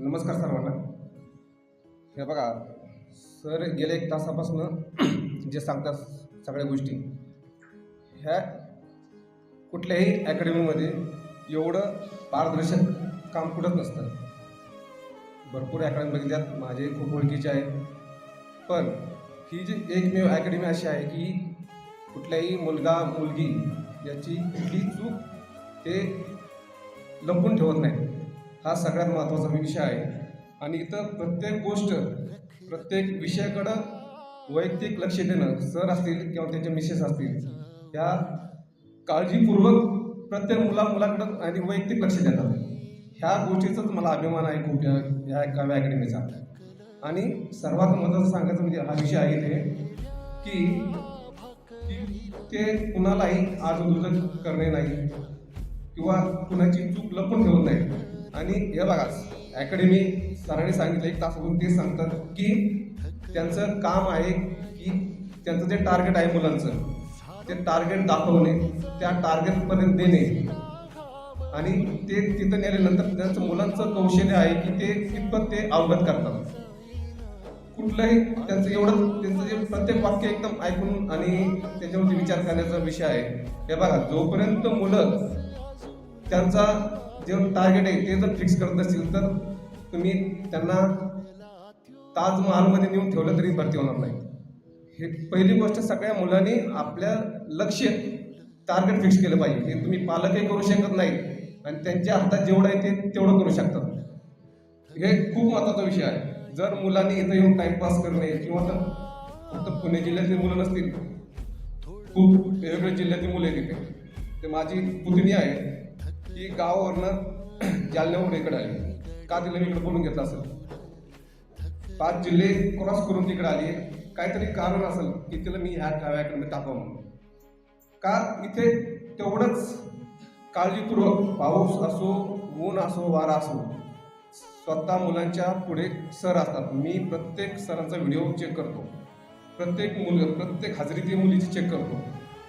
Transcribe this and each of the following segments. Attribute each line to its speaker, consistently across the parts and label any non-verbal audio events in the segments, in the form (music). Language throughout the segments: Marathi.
Speaker 1: नमस्कार सर्वांना. हे बघा सर गेल्या एक तासापासून (clears throat) जे सांगतात सगळ्या गोष्टी. ह्या कुठल्याही अकॅडमीमध्ये एवढं पारदर्शक काम कुठंच नसतं. भरपूर अकॅडमी बघितल्यात माझे खूप ओळखीचे आहेत. पण ही जी एकमेव अकॅडमी अशी आहे की कुठल्याही मुलगा मुलगी याची कुठली चूक ते लपून ठेवत नाही हा सगळ्यात महत्त्वाचा विषय आहे. आणि इथं प्रत्येक गोष्ट प्रत्येक विषयाकडं वैयक्तिक लक्ष देणं सर असतील किंवा त्यांचे मिसेस असतील या काळजीपूर्वक प्रत्येक मुला मुलाकडं आणि वैयक्तिक लक्ष देतात ह्या गोष्टीचाच मला अभिमान आहे खूप या ह्या काव्य अकॅडमीचा. आणि सर्वात महत्त्वाचं सांगायचं म्हणजे हा विषय आहे इथे की ते कुणालाही आजूबाजू करणे नाही किंवा कुणाची चूक लपून ठेवत नाही. आणि हे बघा अकॅडमी सरांनी सांगितलं एक तासावरून ते सांगतात की त्यांचं काम आहे की त्यांचं जे टार्गेट आहे मुलांचं ते टार्गेट दाखवणे त्या टार्गेटपर्यंत देणे. आणि ते तिथं नेल्यानंतर त्यांचं मुलांचं कौशल्य आहे की ते कितपत ते अवगत करतात. कुठलंही त्यांचं एवढं त्यांचं जे प्रत्येक वाक्य एकदम ऐकून आणि त्याच्यावरती विचार करण्याचा विषय आहे. हे बघा जोपर्यंत मुलं त्यांचा जे टार्गेट आहे ते जर फिक्स करत असतील तर तुम्ही त्यांना ताजमहालमध्ये नेऊन ठेवलं तरी भरती होणार नाही. हे पहिली गोष्ट सगळ्या मुलांनी आपल्या लक्ष टार्गेट फिक्स केलं पाहिजे. हे तुम्ही पालकही करू शकत नाही आणि त्यांच्या हातात जेवढं आहे ते तेवढं करू शकतात. हे खूप महत्त्वाचा विषय आहे. जर मुलांनी इथं येऊन टाइमपास करणे किंवा तर फक्त पुणे जिल्ह्यातली मुलं नसतील खूप वेगवेगळ्या जिल्ह्यातली मुलं आहेत इथे. ते माझी पुतणी आहे. की गावावरनं (clears throat) जालन्याहून इकडे आली. का तिला मी इकडे बोलून घेतलं असेल? पाच जिल्हे क्रॉस करून तिकडे आली. काहीतरी कारण असेल की तिला मी ह्या गाव्याकडे टाकावं म्हणून. का इथे तेवढंच काळजीपूर्वक पाऊस असो ऊन असो वारा असो स्वतः मुलांच्या पुढे सर असतात. मी प्रत्येक सरांचा व्हिडिओ चेक करतो. प्रत्येक मुलं प्रत्येक हजेरी मुलीची चेक करतो.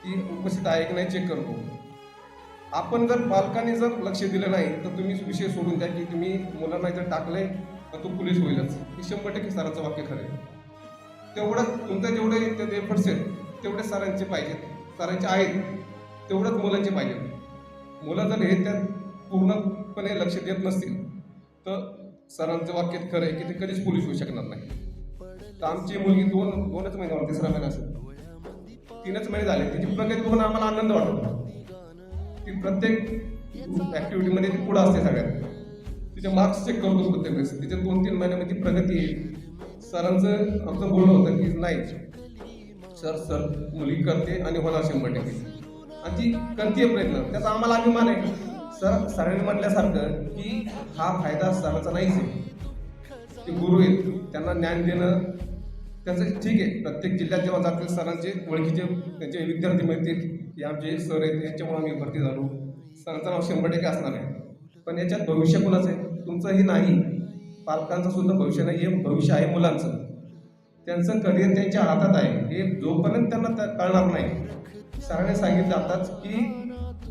Speaker 1: ती उपस्थित आहे की नाही चेक करतो. आपण जर पालकांनी जर लक्ष दिलं नाही तर तुम्ही विषय सोडून द्या की तुम्ही मुलांना जर टाकले तर तो पोलीस होईलच. हे शंभर टक्के सरांचं वाक्य खरं आहे. तेवढं तुमचं जेवढे ते एफर्ट्स आहेत तेवढे सरांचे पाहिजेत. सरांचे आहेत तेवढंच मुलांचे पाहिजेत. मुलं जर हे त्यात पूर्णपणे लक्ष देत नसतील तर सरांचं वाक्य खरं आहे की ते कधीच पोलीस होऊ शकणार नाही. तर आमची मुलगी दोन दोनच महिन्यावर तिसरा महिना असेल तीनच महिने झाले. तिची प्रगती बघून आम्हाला आनंद वाटतो. ती प्रत्येक ॲक्टिव्हिटीमध्ये ती पुढं असते सगळ्यात. तिचे मार्क्स चेक करतो प्रत्येक वेळेस. तिच्या दोन तीन महिन्यामध्ये ती प्रगती येईल सरांचं आमचं बोलणं होतं की नाही सर सर मुलगी करते आणि होणार शंभर टक्के. आणि ती करते प्रयत्न. त्याचा आम्हाला अभिमान आहे. सर सरांनी म्हटल्यासारखं की हा फायदा सरांचा नाहीच आहे. ते गुरु आहेत. त्यांना ज्ञान देणं त्याचं ठीक आहे. प्रत्येक जिल्ह्यात जेव्हा जातील सरांचे ओळखीचे त्यांचे विद्यार्थी मिळतील की आमचे सर आहेत यांच्यामुळे आम्ही भरती झालो. सरांचं नाव शंभर टक्के असणार आहे. पण याच्यात भविष्य कुणाचं आहे? तुमचंही नाही. पालकांचं सुद्धा भविष्य नाही. हे भविष्य आहे मुलांचं. त्यांचं करिअर त्यांच्या हातात आहे. हे जोपर्यंत त्यांना त्या- कळणार नाही. सरांनी सांगितलं आताच की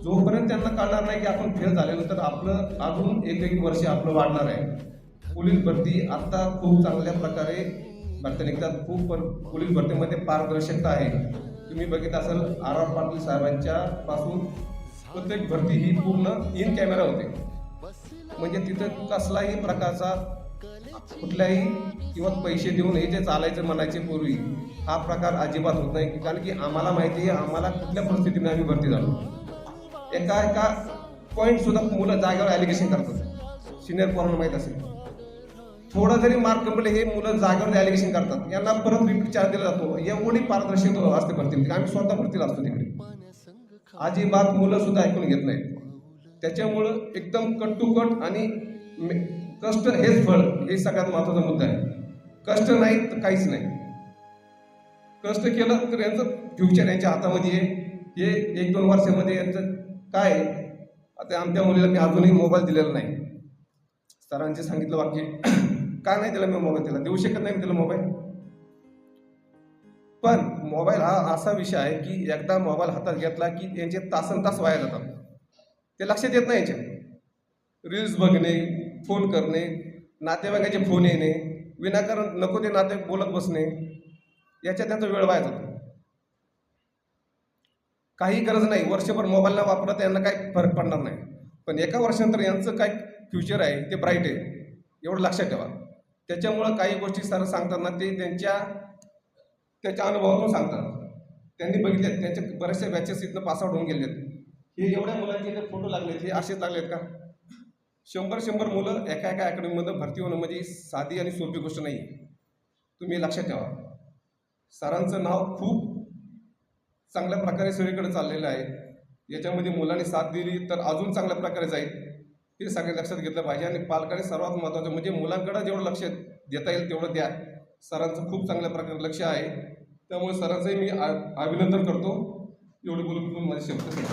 Speaker 1: जोपर्यंत त्यांना कळणार नाही की आपण फेल झालेलो तर आपलं अजून एक एक वर्ष आपलं वाढणार आहे. पोलीस भरती आता खूप चांगल्या प्रकारे भरती निघतात. खूप पर- पोलीस भरतीमध्ये पारदर्शकता आहे. तुम्ही बघित असाल आर आर पाटील साहेबांच्या पासून प्रत्येक भरती ही पूर्ण इन कॅमेरा होते. म्हणजे तिथं कसलाही प्रकारचा कुठल्याही किंवा पैसे देऊन हे जे चालायचं म्हणायचे पूर्वी हा प्रकार अजिबात होत नाही. कारण की आम्हाला माहिती आहे आम्हाला कुठल्या परिस्थितीने आम्ही भरती झालो. एका एका पॉईंट सुद्धा मुलं जागेवर ॲलिगेशन करतात. सिनियर पोरांना माहीत असेल. थोडा जरी मार्क कमवले हे मुलं जागेवर ॲलिगेशन करतात. यांना परत रिपीट चार्ज दिला जातो. एवढी पारदर्शक असते भरती आम्ही स्वतः भरतीला असतो तिकडे. अजिबात मुलं सुद्धा ऐकून घेत नाहीत. त्याच्यामुळं एकदम कट टू कट आणि कष्ट हेच फळ. हे सगळ्यात महत्त्वाचा मुद्दा आहे. कष्ट नाही तर काहीच नाही. कष्ट केलं तर यांचं फ्युचर यांच्या हातामध्ये आहे. हे एक दोन वर्षामध्ये यांचं काय आहे? आता आमच्या मुलीला मी अजूनही मोबाईल दिलेला नाही. सरांचे सांगितलं वाक्य. का नाही दिला मी मोबाईल दिला? देऊ शकत नाही मी तिला मोबाईल? पण मोबाईल हा असा विषय आहे की एकदा मोबाईल हातात घेतला की यांचे तासन तास वाया जातात. ते लक्षात येत नाही याच्या रील्स बघणे फोन करणे नातेवाईकाचे फोन येणे विनाकारण नको ते नाते बोलत बसणे याच्यात त्यांचा वेळ वाया जातो. काही गरज नाही वर्षभर मोबाईलला वापरत यांना काही फरक पडणार नाही. पण एका वर्षानंतर यांचं काय फ्युचर आहे ते ब्राईट आहे. एवढं लक्षात ठेवा. त्याच्यामुळं काही गोष्टी सर सांगताना ते त्यांच्या त्याच्या अनुभवातून सांगतात. त्यांनी बघितले त्यांच्या बऱ्याचशा बॅचेस इथनं पासआउट होऊन गेलेत. हे एवढ्या मुलांचे इथे फोटो लागलेत हे असेच लागलेत का? शंभर शंभर मुलं एका एका अकॅडमीमध्ये भरती होणं म्हणजे साधी आणि सोपी गोष्ट नाही. तुम्ही लक्षात ठेवा. सरांचं नाव खूप चांगल्या प्रकारे सगळीकडे चाललेलं आहे. याच्यामध्ये मुलांनी साथ दिली तर अजून चांगल्या प्रकारे जाईल. हे सगळे लक्षात घेतलं पाहिजे. आणि पालकांनी सर्वात महत्त्वाचं म्हणजे मुलांकडं जेवढं लक्ष देता येईल तेवढं द्या. सरांचं खूप चांगल्या प्रकारे लक्ष आहे. त्यामुळे सरांचंही मी आ- अभिनंदन करतो. एवढे बोलून माझे शब्द